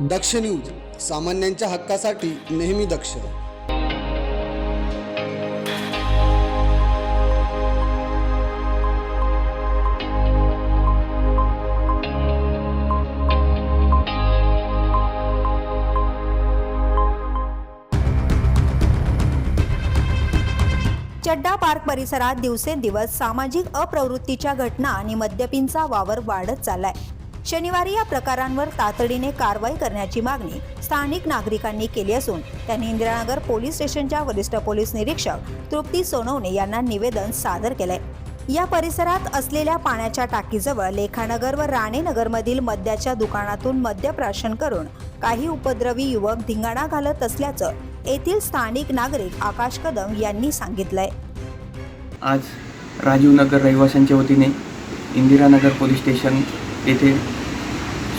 दक्ष news सामान्यांच्या हक्कासाठी नेहमी दक्ष. चड्डा पार्क परिसरात दिवसेंदिवस सामाजिक अप्रवृत्तीच्या घटना आणि मद्यपींचा वावर वाढत चाललाय. शनिवारी या प्रकारांवर तातडीने कारवाई करण्याची मागणी स्थानिक नागरिकांनी केली असून त्यांनी इंदिरानगर पोलीस स्टेशनच्या वरिष्ठ पोलीस निरीक्षक तृप्ती सोनवणे यांना निवेदन सादर केलंय. या परिसरात असलेल्या पाण्याच्या टाकीजवळ लेखानगर व राणेनगरमधील मद्याच्या दुकानातून मद्य प्राशन करून काही उपद्रवी युवक धिंगाणा घालत असल्याचं येथील स्थानिक नागरिक आकाश कदम यांनी सांगितलंय. आज राजीवनगर रहिवाशांच्या वतीने इंदिरानगर पोलीस स्टेशन येथे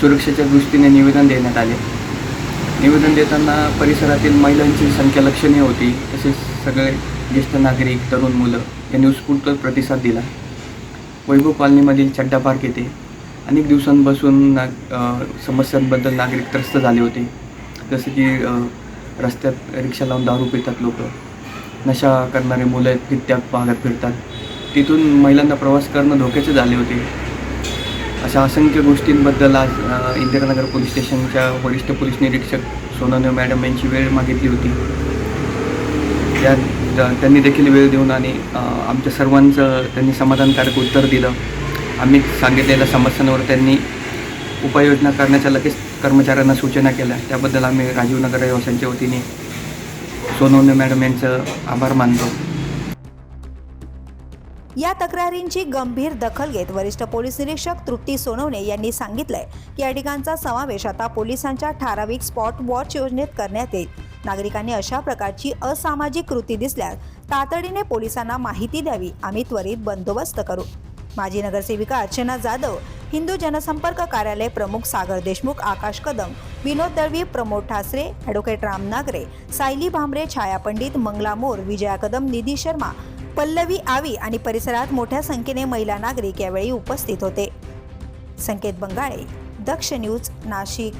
सुरक्षेच्या दृष्टीने निवेदन देण्यात आले. निवेदन देताना परिसरातील महिलांची संख्या लक्षणीय होती तसेच सगळे ज्येष्ठ नागरिक तरुण मुलं यांनी उत्स्फूर्त प्रतिसाद दिला. वैभव कॉलनीमधील चड्डा पार्क येथे अनेक दिवसांपासून नाग समस्यांबद्दल नागरिक त्रस्त झाले होते. जसे की रस्त्यात रिक्षा लावून दारू पितात लोक नशा करणारे मुलं आहेत त्या भागात फिरतात. तिथून महिलांना प्रवास करणं धोक्याचे झाले होते. अशा असंख्य गोष्टींबद्दल आज इंदिरानगर पोलीस स्टेशनच्या वरिष्ठ पोलीस निरीक्षक सोनवणे मॅडम यांची वेळ मागितली होती. त्या त्यांनी देखील वेळ देऊन आणि आमच्या सर्वांचं त्यांनी समाधानकारक उत्तर दिलं. आम्ही सांगितलेल्या समस्यांवर त्यांनी उपाययोजना करण्याच्या लगेच कर्मचाऱ्यांना सूचना केल्या. त्याबद्दल आम्ही राजीवनगर रहिवाशांच्या वतीने सोनवणे मॅडम यांचं आभार मानतो. या तक्रारींची गंभीर दखल घेत वरिष्ठ पोलीस निरीक्षक तृप्ती सोनवणे यांनी सांगितलंय की या ठिकाणचा समावेश आता पोलिसांच्या ठराविक स्पॉट वॉच योजनेत करण्यात येईल. नागरिकांनी अशा प्रकारची असामाजिक कृती दिसल्यास तातडीने पोलिसांना माहिती द्यावी आम्ही त्वरित बंदोबस्त करू. माजी नगरसेविका अर्चना जाधव हिंदू जनसंपर्क कार्यालय प्रमुख सागर देशमुख आकाश कदम विनोद दळवी प्रमोद ठासरे ॲडव्होकेट राम नागरे सायली भांबरे छाया पंडित मंगला मोर विजया कदम निधी शर्मा पल्लवी आवी आणि परिसरात मोठ्या संख्येने महिला नागरिक यावेळी उपस्थित होते. संकेत बंगाळे दक्ष न्यूज नाशिक.